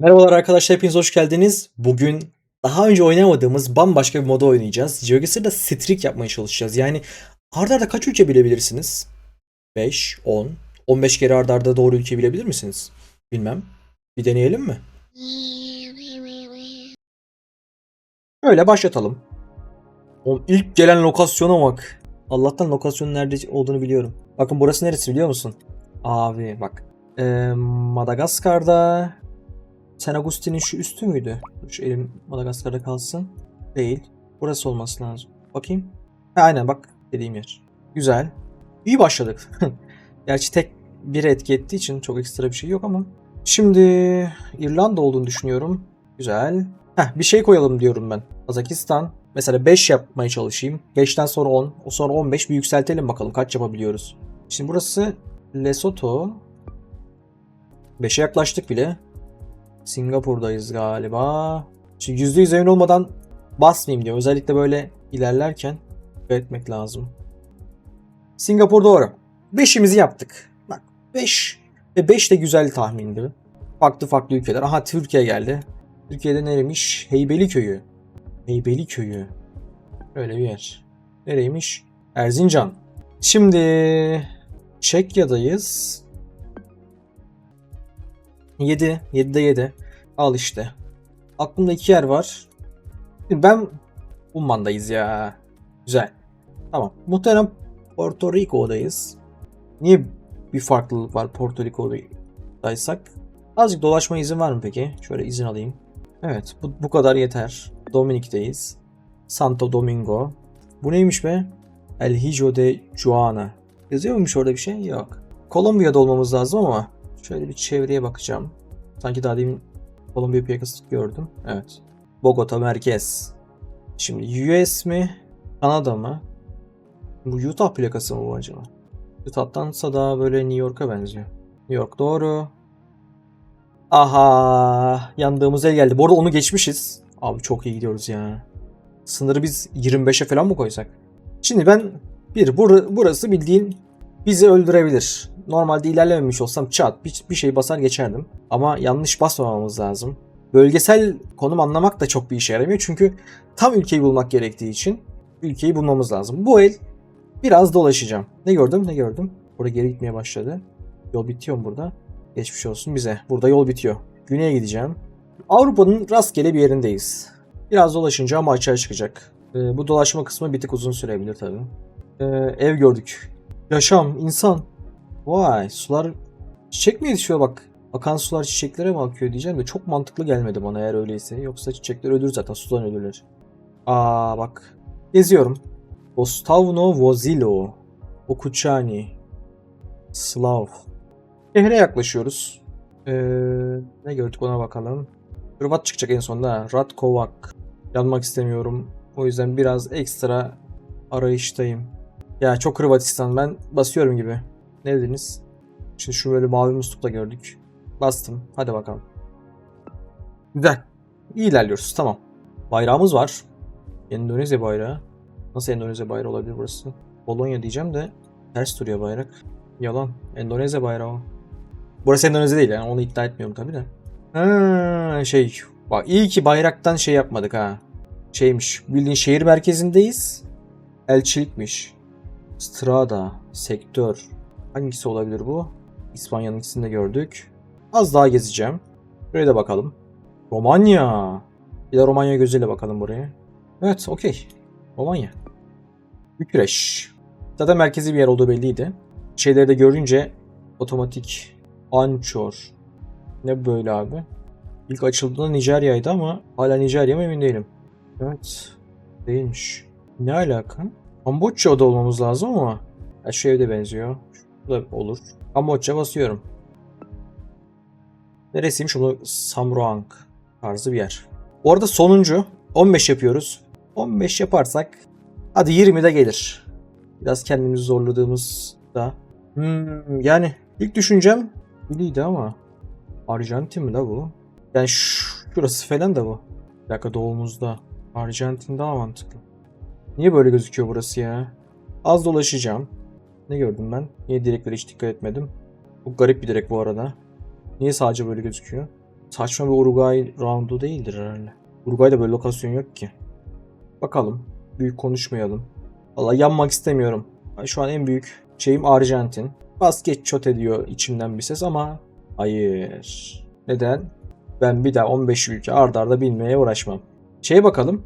Merhabalar arkadaşlar hepiniz hoş geldiniz. Bugün daha önce oynamadığımız bambaşka bir moda oynayacağız. Geogester'da streak yapmaya çalışacağız. Yani arda arda kaç ülke bilebilirsiniz? 5, 10, 15 kere arda arda doğru ülke bilebilir misiniz? Bilmem. Bir deneyelim mi? Öyle başlatalım. O ilk gelen lokasyona bak. Allah'tan lokasyonun nerede olduğunu biliyorum. Bakın burası neresi biliyor musun? Abi bak. Ee, Madagaskar'da San Agustin'in şu üstü müydü? Şu elim Madagaskar'da kalsın. Değil. Burası olması lazım. Bakayım. Ha, aynen bak dediğim yer. Güzel. İyi başladık. Gerçi tek bir etki ettiği için çok ekstra bir şey yok ama. Şimdi İrlanda olduğunu düşünüyorum. Güzel. Heh, bir şey koyalım diyorum ben. Kazakistan. Mesela 5 yapmaya çalışayım. 5'ten sonra 10. O sonra 15 bir yükseltelim bakalım kaç yapabiliyoruz. Şimdi burası Lesotho. 5'e yaklaştık bile. Singapur'dayız galiba. Şimdi %100 emin olmadan basmayayım diyor. Özellikle böyle ilerlerken etmek lazım. Singapur doğru. 5'imizi yaptık. Bak 5 ve 5 de güzel tahmindi. Farklı farklı ülkeler. Aha Türkiye geldi. Türkiye'de nereymiş? Heybeli köyü. Heybeli köyü. Öyle bir yer. Nereymiş? Erzincan. Şimdi Çekya'dayız. 7. 7'de 7. Al işte. Aklımda iki yer var. Ben Umman'dayız ya. Güzel. Tamam. Muhtemelen Porto Rico'dayız. Niye bir farklılık var Porto Rico'daysak? Azıcık dolaşma izin var mı peki? Şöyle izin alayım. Evet bu, bu kadar yeter. Dominik'teyiz. Santo Domingo. Bu neymiş be? El Hijo de Juana. Yazıyor muymuş orada bir şey? Yok. Kolombiya'da olmamız lazım ama şöyle bir çevreye bakacağım. Sanki daha demin Kolombiya plakası gördüm. Evet. Bogota merkez. Şimdi US mi? Kanada mı? Bu Utah plakası mı bu acaba? Utah'tansa daha böyle New York'a benziyor. New York doğru. Aha yandığımız el geldi. Bu arada onu geçmişiz. Abi çok iyi gidiyoruz ya. Sınırı biz 25'e falan mı koysak? Şimdi ben bir bur- burası bildiğin bizi öldürebilir. Normalde ilerlememiş olsam çat bir, bir şey basar geçerdim. Ama yanlış basmamamız lazım. Bölgesel konum anlamak da çok bir işe yaramıyor. Çünkü tam ülkeyi bulmak gerektiği için ülkeyi bulmamız lazım. Bu el biraz dolaşacağım. Ne gördüm ne gördüm. Burada geri gitmeye başladı. Yol bitiyor mu burada? Geçmiş olsun bize. Burada yol bitiyor. Güney'e gideceğim. Avrupa'nın rastgele bir yerindeyiz. Biraz dolaşınca ama açığa çıkacak. Ee, bu dolaşma kısmı bir tık uzun sürebilir tabii. Ee, ev gördük. Yaşam, insan. Vay sular çiçek mi yetişiyor bak. Akan sular çiçeklere mi akıyor diyeceğim de çok mantıklı gelmedi bana eğer öyleyse. Yoksa çiçekler ölür zaten sudan ölürler. Aa bak. Geziyorum. Ostavno Vozilo. Okuchani. Slav. Şehre yaklaşıyoruz. Ee, ne gördük ona bakalım. Hırvat çıkacak en sonunda. Ratkovak. Yanmak istemiyorum. O yüzden biraz ekstra arayıştayım. Ya çok Hırvatistan. Ben basıyorum gibi. Ne dediniz? Şimdi şu böyle mavi muslukla gördük. Bastım. Hadi bakalım. Güzel. İyi ilerliyoruz. Tamam. Bayrağımız var. Endonezya bayrağı. Nasıl Endonezya bayrağı olabilir burası? Polonya diyeceğim de ters duruyor bayrak. Yalan. Endonezya bayrağı. Burası Endonezya değil yani onu iddia etmiyorum tabii de. Ha, şey bak iyi ki bayraktan şey yapmadık ha. Şeymiş bildiğin şehir merkezindeyiz. Elçilikmiş. Strada, sektör. Hangisi olabilir bu? İspanya'nın ikisini de gördük. Az daha gezeceğim. Buraya da bakalım. Romanya. Bir de Romanya gözüyle bakalım buraya. Evet okey. Romanya. Bükreş. Zaten merkezi bir yer olduğu belliydi. Şeyleri de görünce otomatik Anchor. Ne böyle abi? İlk açıldığında Nijerya'ydı ama hala Nijerya mı emin değilim. Evet. Değilmiş. Ne alaka? Kamboçya'da olmamız lazım ama. Ya şu evde benziyor. Şu da olur. Kamboçya basıyorum. Neresiymiş? Şunu Samruang tarzı bir yer. Bu arada sonuncu. 15 yapıyoruz. 15 yaparsak hadi 20 de gelir. Biraz kendimizi zorladığımızda. Hmm, yani ilk düşüncem Biliydi ama Arjantin mi da bu? Yani şu- şurası falan da bu. Bir dakika doğumuzda. Arjantin daha mantıklı. Niye böyle gözüküyor burası ya? Az dolaşacağım. Ne gördüm ben? Niye direklere hiç dikkat etmedim? Bu garip bir direk bu arada. Niye sadece böyle gözüküyor? saçma bir Uruguay roundu değildir herhalde. Uruguay'da böyle lokasyon yok ki. Bakalım. Büyük konuşmayalım. Valla yanmak istemiyorum. Şu an en büyük şeyim Arjantin. Basket çot ediyor içimden bir ses ama hayır. Neden? Ben bir daha 15 ülke ardarda arda bilmeye uğraşmam. Şeye bakalım.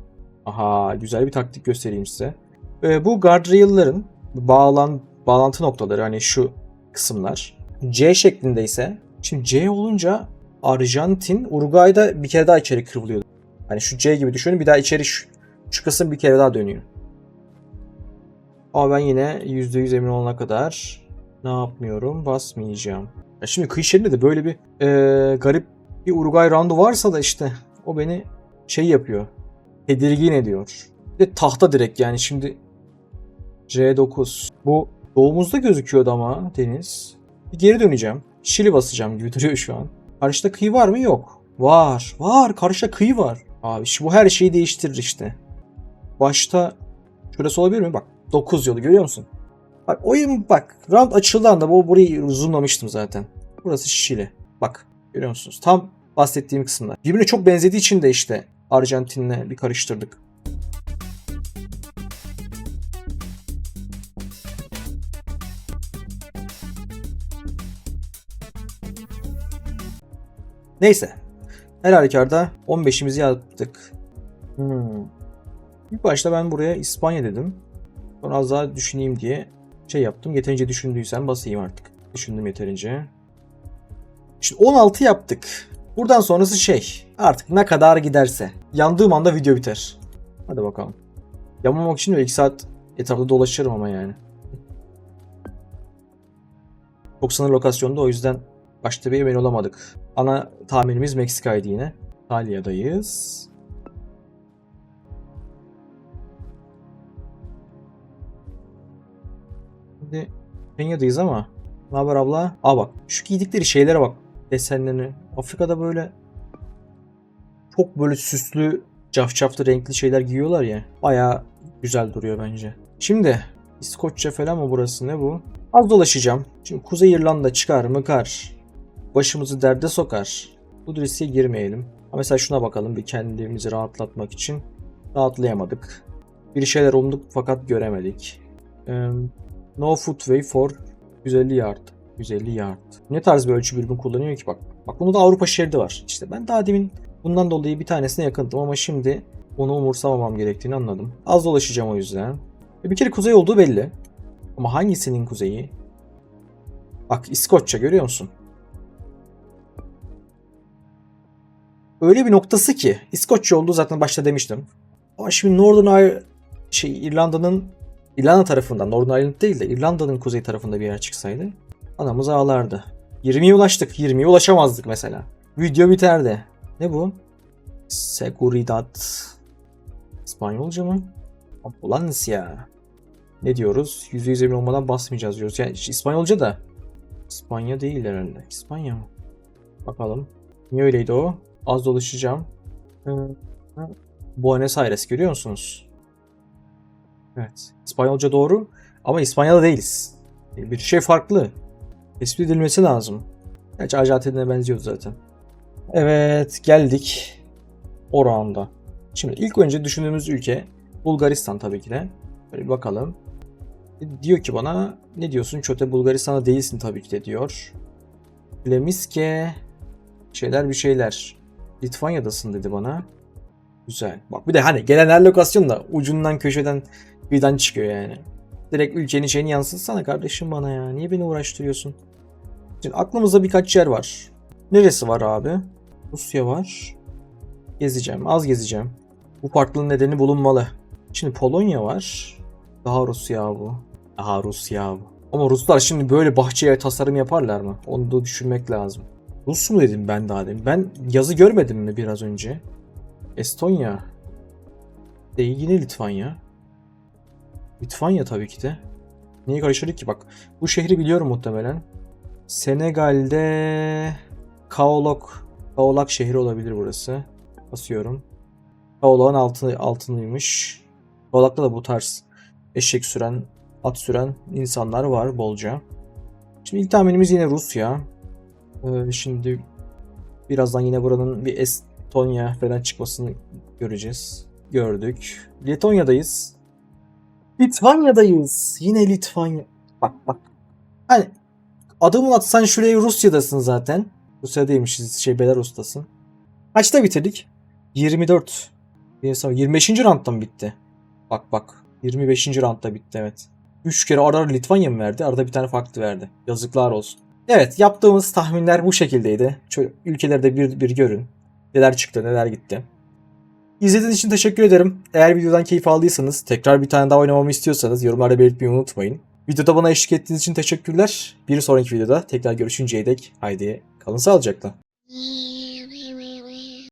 Aha güzel bir taktik göstereyim size. Ee, bu guardrail'ların bağlan bağlantı noktaları hani şu kısımlar C şeklinde ise şimdi C olunca Arjantin Uruguay'da bir kere daha içeri kırılıyor. Hani şu C gibi düşünün bir daha içeri şu, şu kısım bir kere daha dönüyor. Ama ben yine %100 emin olana kadar ne yapmıyorum? Basmayacağım. Ya şimdi kıyı şeridinde de böyle bir eee, garip bir Uruguay roundu varsa da işte o beni şey yapıyor. Tedirgin ediyor. Bir de tahta direkt yani şimdi C9. Bu doğumuzda gözüküyordu ama deniz. Bir geri döneceğim. Şili basacağım gibi duruyor şu an. Karşıda kıyı var mı? Yok. Var. Var. Karşıda kıyı var. Abi şu bu her şeyi değiştirir işte. Başta şurası olabilir mi? Bak 9 yolu görüyor musun? Bak oyun bak. Round açıldığı anda bu burayı zoomlamıştım zaten. Burası Şili. Bak görüyor musunuz? Tam bahsettiğim kısımlar. Birbirine çok benzediği için de işte Arjantin'le bir karıştırdık. Neyse. Her halükarda 15'imizi yaptık. Hmm. İlk başta ben buraya İspanya dedim. Sonra az daha düşüneyim diye şey yaptım. Yeterince düşündüysem basayım artık. Düşündüm yeterince. Şimdi 16 yaptık. Buradan sonrası şey. Artık ne kadar giderse. Yandığım anda video biter. Hadi bakalım. Yanmamak için de 2 saat etrafta dolaşırım ama yani. Çok sınır lokasyonda o yüzden başta bir emin olamadık. Ana tahminimiz Meksika'ydı yine. İtalya'dayız. Şimdi Kenya'dayız ama ne haber abla? Aa bak şu giydikleri şeylere bak. Desenlerini. Afrika'da böyle çok böyle süslü cafcaflı renkli şeyler giyiyorlar ya. Baya güzel duruyor bence. Şimdi İskoçya falan mı burası ne bu? Az dolaşacağım. Şimdi Kuzey İrlanda çıkar mıkar. Başımızı derde sokar. Bu riske girmeyelim. Ama mesela şuna bakalım bir kendimizi rahatlatmak için. Rahatlayamadık. Bir şeyler umduk fakat göremedik. Eee, no footway for 150 yard. 150 yard. Ne tarz bir ölçü birimi kullanıyor ki bak. Bak bunu da Avrupa şeridi var. İşte ben daha demin bundan dolayı bir tanesine yakındım ama şimdi onu umursamamam gerektiğini anladım. Az dolaşacağım o yüzden. E bir kere kuzey olduğu belli. Ama hangisinin kuzeyi? Bak İskoçya görüyor musun? Öyle bir noktası ki İskoçya olduğu zaten başta demiştim. Ama şimdi Northern Ir şey İrlanda'nın İrlanda tarafından Northern Ireland değil de İrlanda'nın kuzey tarafında bir yer çıksaydı anamız ağlardı. 20'ye ulaştık. 20'ye ulaşamazdık mesela. Video biterdi. Ne bu? Seguridad. İspanyolca mı? Ambulancia. Ne diyoruz? %100 emin olmadan basmayacağız diyoruz. Yani İspanyolca da. İspanya değil herhalde. İspanya mı? Bakalım. Niye öyleydi o? Az dolaşacağım. Buenos Aires görüyor musunuz? Evet. İspanyolca doğru ama İspanya'da değiliz. Bir şey farklı. Tespit edilmesi lazım. Gerçi Arjantin'e benziyordu zaten. Evet geldik oranda. Şimdi ilk önce düşündüğümüz ülke Bulgaristan tabii ki de. Böyle bir bakalım. Diyor ki bana ne diyorsun Çote Bulgaristan'da değilsin tabii ki de diyor. Lemiske şeyler bir şeyler. Litvanya'dasın dedi bana. Güzel. Bak bir de hani gelen her lokasyon da ucundan köşeden birden çıkıyor yani. Direkt ülkenin şeyini yansıtsana kardeşim bana ya. Niye beni uğraştırıyorsun? Şimdi aklımızda birkaç yer var. Neresi var abi? Rusya var. Gezeceğim. Az gezeceğim. Bu farklılığın nedeni bulunmalı. Şimdi Polonya var. Daha Rusya bu. Daha Rusya bu. Ama Ruslar şimdi böyle bahçeye tasarım yaparlar mı? Onu da düşünmek lazım. Rus mu dedim ben daha demin? Ben yazı görmedim mi biraz önce? Estonya. Değil yine Litvanya. Litvanya tabii ki de. Niye karıştırdık ki bak. Bu şehri biliyorum muhtemelen. Senegal'de Kaolok Kaolak şehri olabilir burası. Basıyorum. Kaolak'ın altı, altınıymış. Kaolak'ta da bu tarz eşek süren, at süren insanlar var bolca. Şimdi ilk tahminimiz yine Rusya. Ee, şimdi Birazdan yine buranın bir Estonya falan çıkmasını göreceğiz. Gördük. Letonya'dayız. Litvanya'dayız. Yine Litvanya. Bak bak. Hani adımın atsan şuraya Rusya'dasın zaten. Rusya'daymışız. Şey Belarus'tasın. Kaçta bitirdik? 24. Bir sonra 25. roundda mı bitti? Bak bak. 25. roundda bitti evet. 3 kere ara Litvanya mı verdi? Arada bir tane farklı verdi. Yazıklar olsun. Evet yaptığımız tahminler bu şekildeydi. Şöyle ülkelerde bir bir görün. Neler çıktı neler gitti. İzlediğiniz için teşekkür ederim. Eğer videodan keyif aldıysanız, tekrar bir tane daha oynamamı istiyorsanız yorumlarda belirtmeyi unutmayın. Videoda bana eşlik ettiğiniz için teşekkürler. Bir sonraki videoda tekrar görüşünceye dek haydi kalın sağlıcakla.